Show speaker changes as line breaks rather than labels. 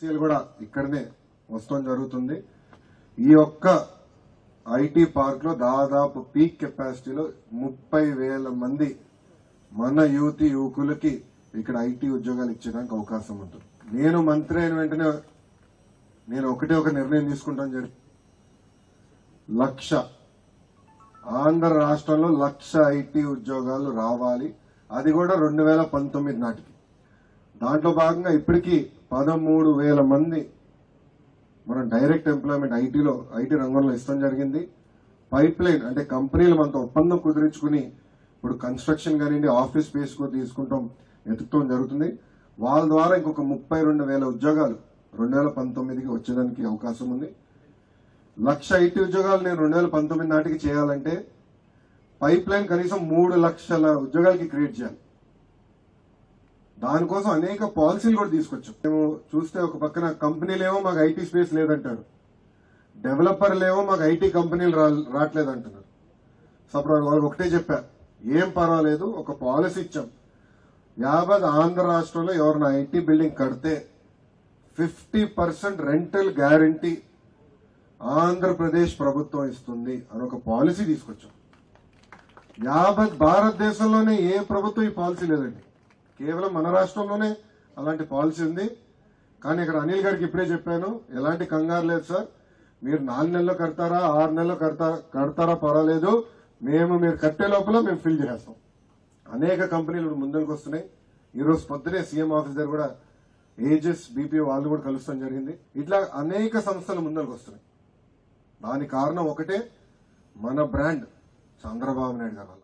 Seal కూడా ఇక్కడనే వస్తాం జరుగుతుంది. ఈ ఒక్క ఐటీ పార్క్లో దాదాపు పీక్ కెపాసిటీలో ముప్పై వేల మంది మన యువతి యువకులకి ఇక్కడ ఐటీ ఉద్యోగాలు ఇచ్చడానికి అవకాశం ఉంటుంది. నేను మంత్రి అయిన వెంటనే నేను ఒకటే ఒక నిర్ణయం తీసుకుంటాను జరిగి లక్ష. ఆంధ్ర రాష్ట్రంలో లక్ష ఐటీ ఉద్యోగాలు రావాలి. అది కూడా రెండు వేల పంతొమ్మిది నాటికి. దాంట్లో భాగంగా ఇప్పటికీ పదమూడు వేల మంది మనం డైరెక్ట్ ఎంప్లాయ్మెంట్ ఐటీలో ఐటీ రంగంలో ఇష్టం జరిగింది. పైప్ లైన్ అంటే కంపెనీలు మనతో ఒప్పందం కుదిరించుకుని ఇప్పుడు కన్స్ట్రక్షన్ కానివ్వండి ఆఫీస్ స్పేస్ కూడా తీసుకుంటాం ఎత్తుకోవడం జరుగుతుంది. వాళ్ళ ద్వారా ఇంకొక ముప్పై రెండు వేల ఉద్యోగాలు రెండు వేల పంతొమ్మిదికి వచ్చేదానికి అవకాశం ఉంది. లక్ష ఐటీ ఉద్యోగాలు నేను రెండు వేల పంతొమ్మిది నాటికి చేయాలంటే పైప్ లైన్ కనీసం మూడు లక్షల ఉద్యోగాలకి క్రియేట్ చేయాలి. దానికోసం అనేక పాలసీలు కూడా తీసుకొచ్చాం. మేము చూస్తే ఒక పక్కన కంపెనీలేమో మాకు ఐటీ స్పేస్ లేదంటారు. డెవలపర్లేమో మాకు ఐటీ కంపెనీలు రా- రావట్లేదంటున్నారు సో అప్పుడు వాళ్ళు ఒకటే చెప్పా ఏం పర్వాలేదు ఒక పాలసీ ఇచ్చాం. యాభై ఆంధ్ర రాష్ట్రంలో ఎవరైనా ఐటీ బిల్డింగ్ కడితే fifty percent rental guarantee Andhra Pradesh ప్రభుత్వం ఇస్తుంది అని ఒక పాలసీ తీసుకొచ్చాం. యాభై భారతదేశంలోనే ఏ ప్రభుత్వం ఈ పాలసీ లేదండి. కేవలం మన రాష్ట్రంలోనే అలాంటి పాలసీ ఉంది. కానీ ఇక్కడ అనిల్ గారికి ఇప్పుడే చెప్పాను ఎలాంటి కంగారు లేదు సార్. మీరు నాలుగు నెలల్లో కడతారా ఆరు నెలల్లో కడతారా కడతారా పర్వాలేదు. మేము మీరు కట్టే లోపల మేము ఫిల్ చేస్తాం అనేక కంపెనీలు ముందుకు వస్తున్నాయి. ఈరోజు పొద్దునే సీఎం ఆఫీస్ దగ్గర కూడా ఏజెస్ బీపీ వాళ్ళు కూడా కలుస్తాం జరిగింది. ఇట్లా అనేక సంస్థలు ముందరకు వస్తున్నాయి. దాని కారణం ఒకటే మన బ్రాండ్ చంద్రబాబు నాయుడు గారు